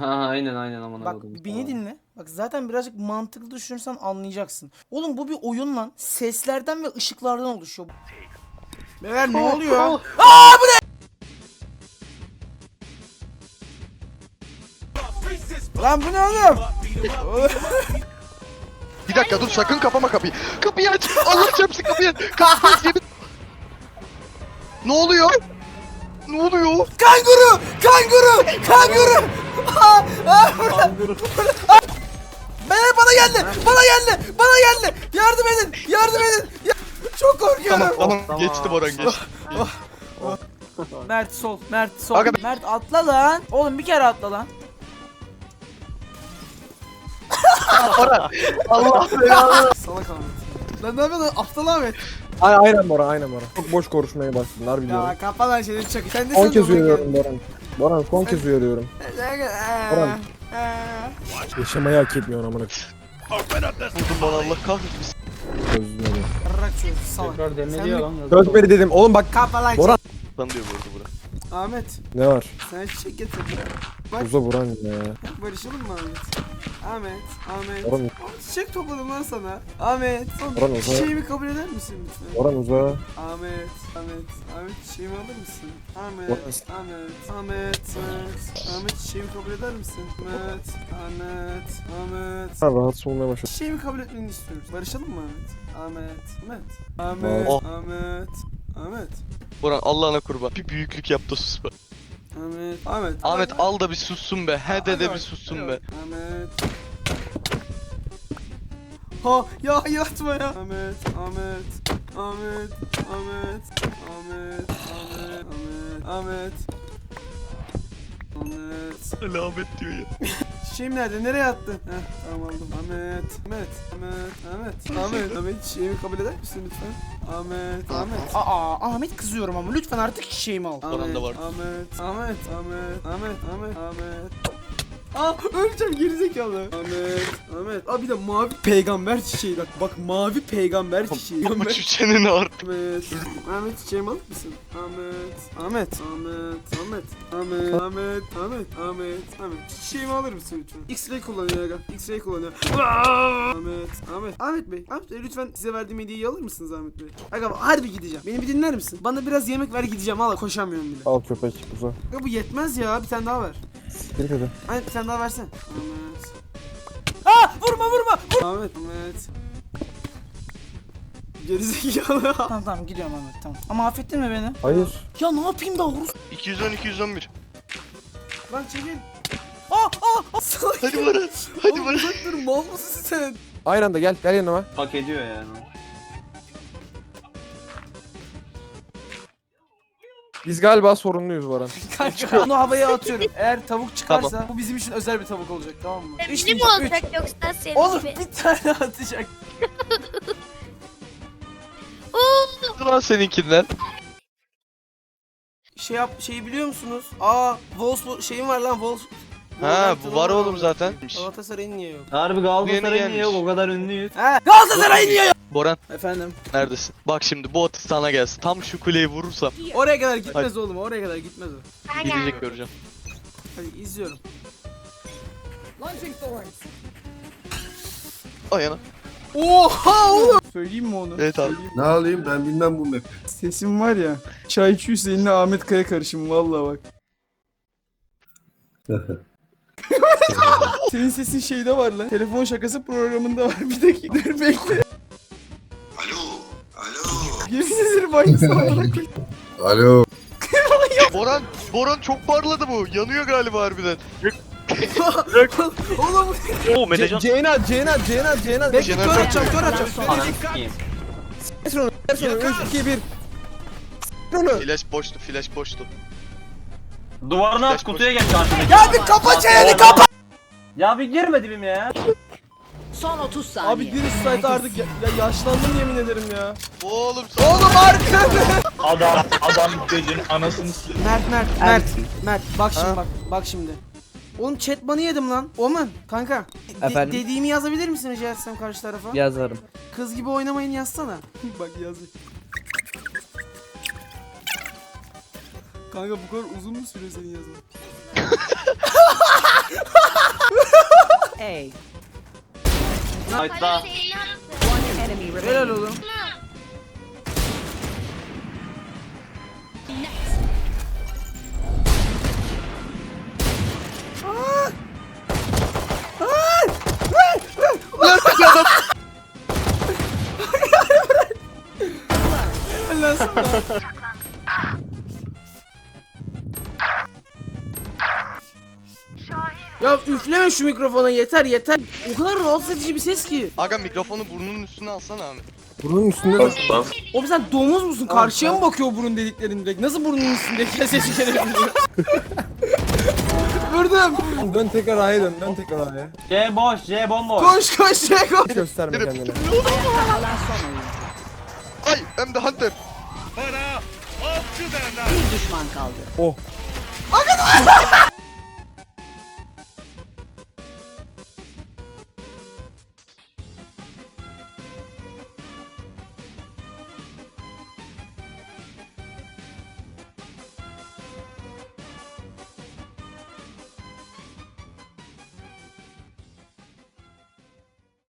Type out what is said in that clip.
Ha aynen aynen aman Bak avradım. beni Tamam. dinle. Bak zaten birazcık mantıklı düşünürsen anlayacaksın. Oğlum bu bir oyun lan. Seslerden ve ışıklardan oluşuyor. Beyler ne oluyor? Aa bu ne? Lan bu ne oğlum? Bir dakika dur sakın kapama kapıyı. Kapıyı aç. Allah çarpsın kapıyı aç. Kapıyı aç. yemin- Ne oluyor? Ne oluyor? Kanguru! Kanguru! Kanguru! Aa, aa, burada. Bana geldi! Bana geldi! Bana geldi! Yardım edin! Yardım edin! Ya- Çok korkuyorum. Tamam tamam, Tamam. geçti Boran geçti. Mert sol, Mert sol. Aga- Mert atla lan. Oğlum bir kere atla lan. Allah belanı. Salak Ahmet. Lan ne yapıyorsun? Aptal Ahmet. Ay, aynen Bora aynen Bora. Çok boş konuşmaya başladılar biliyorum. Ya kapa lan şeyleri çak. Sen de son sen kez de uyarıyorum Boran. Baran son kez uyarıyorum. Baran. Yaşamayı hak etmiyorsun amına Vurdum bana Allah kahretsin. Gözünü Tekrar demeliyor lan. Söz dedim. Oğlum bak Kapa lan Lan diyor bu arada Boran. Ahmet. ne var? Sana çiçek getirdim. Uza Boran ya. Barışalım mı Ahmet? Ahmet. Ahmet. Orhan, Oğlum çiçek topladım lan sana. Ahmet. Oğlum, uza. çiçeğimi kabul eder misin lütfen? Boran uza. Ahmet. Ahmet. Ahmet çiçeğimi alır mısın? Ahmet. Orhan. Ahmet. Ahmet. Ahmet. Ahmet çiçeğimi kabul eder misin? Ahmet. Ahmet. Ahmet. Ha, rahatsız olmaya başladım. Çiçeğimi kabul etmeni istiyoruz. Barışalım mı Ahmet? Ahmet. Ahmet. Ahmet. Oh. Ahmet. Ahmet. Boran Allah'ına kurban. Bir büyüklük yaptı sus be. Ahmet. Ahmet. Ahmet al da bir sussun be. He de de bir sussun be. Ahmet. Ha ya yatma ya. Ahmet, Ahmet, Ahmet, Ahmet, Ahmet, Ahmet, Ahmet, Ahmet. Ahmet. Öyle Ahmet diyor ya. Çiçeğim nerede? Nereye attın? Heh, tamam aldım. Ahmet, Ahmet, Ahmet, Ahmet, Ahmet, Ahmet çiçeğimi kabul eder misin lütfen? Ahmet, Ahmet. Aa, Ahmet kızıyorum ama lütfen artık çiçeğimi al. Ahmet, da var. Ahmet, Ahmet, Ahmet, Ahmet, Ahmet, Ahmet. Aa öleceğim gerizekalı. Ahmet, Ahmet. Aa bir de mavi peygamber çiçeği bak. Bak mavi peygamber çiçeği. Bu Ahmet, çiçeğinin artık. Ahmet. Ahmet çiçeğimi alır mısın? Ahmet. Ahmet. Ahmet. Ahmet. Ahmet. Ahmet. Ahmet. Ahmet. Ahmet. Çiçeğimi alır mısın lütfen? X-ray kullanıyor aga. X-ray kullanıyor. Ahmet. Ahmet. Ahmet Bey. Ahmet Bey lütfen size verdiğim hediyeyi alır mısınız Ahmet Bey? Aga harbi gideceğim. Beni bir dinler misin? Bana biraz yemek ver gideceğim. Al koşamıyorum bile. Al köpek uza. Aga bu yetmez ya. Bir tane daha ver. Gir hadi. Ahmet bir tane daha versene. Ahmet. Aa vurma vurma. Vur. Ahmet. Ahmet. Gerizekalı. tamam tamam gidiyorum Ahmet tamam. Ama affettin mi beni? Hayır. Ya ne yapayım da vurur? 210 211. Lan çekil. Aa aa aa. Hadi Boran. Hadi Oğlum Boran. uzak dur mal mısın sen? Aynı anda gel. Gel yanıma. Hak ediyor yani. Biz galiba sorunluyuz Boran. Kanka onu havaya atıyorum. Eğer tavuk çıkarsa bu bizim için özel bir tavuk olacak tamam mı? Üç Sevgili mi diyeceğim, üç. olacak yoksa senin Oğlum bir tane atacak. Oo, Lan seninkinden. Şey yap şeyi biliyor musunuz? Aa Wolfsburg şeyim var lan Wolf. Ha bu var oğlum zaten. Galatasaray'ın niye yok? Harbi yeni Galatasaray'ın niye yok o kadar ünlüyüz. He Galatasaray'ın niye yok? Boran Efendim neredesin? Bak şimdi bu atış sana gelsin. Tam şu kuleyi vurursam oraya kadar gitmez oğlum oraya kadar gitmez o. Gidecek göreceğim. Hadi izliyorum. Ayana. Oha oğlum. Söyleyeyim mi onu? Evet abi. Ne alayım ben bilmem bu map'i. Sesim var ya. Çayçı Hüseyin'le Ahmet Kaya karışımı valla bak. Senin sesin şeyde var lan. Telefon şakası programında var. Bir dakika dur bekle. Alo. Alo. Yemin ederim aynısı koyayım. Alo. Boran, Boran çok parladı bu. Yanıyor galiba harbiden. Oğlum Oo Medecan. Ceyna, Ceyna, Ceyna, Ceyna. bekle kör atacağım kör atacağım. Ananı sikeyim. Ver şunu, ver şunu. 3, 2, 1. Şunu. Flash boştu, flash boştu. Duvarına at kutuya geç karşıdaki. Ya bir kapa çeneni kapa. Ya bir girme dibime ya. Son 30 saniye. Abi diriş site artık ya, ya yaşlandım yemin ederim ya. Oğlum sen... Oğlum arkada. Adam, adam gözün anasını s- Mert Mert Mert Mert bak şimdi bak bak şimdi. Oğlum chat banı yedim lan. Oman kanka. de- Efendim? dediğimi yazabilir misin rica etsem karşı tarafa? Yazarım. Kız gibi oynamayın yazsana. bak yazıyor. Kanka bu kadar uzun mu sürüyor senin yazman? A. Hayda. One enemy Helal remaining. oğlum. Helal Ya üfleme şu mikrofona yeter yeter. O kadar rahatsız edici bir ses ki. Aga mikrofonu burnunun üstüne alsana abi. Bunun üstünde de O sen domuz musun? Karşıya mı bakıyor burun deliklerin direkt? Nasıl burnunun üstündeki sesi gelebiliyor? Vurdum. dön tekrar A'ya dön. Dön tekrar A'ya. C boş, C bomboş. Koş koş şey koş. Gösterme kendini. Kalan son oyun. Ay hem de Hunter. Bir düşman kaldı. Oh.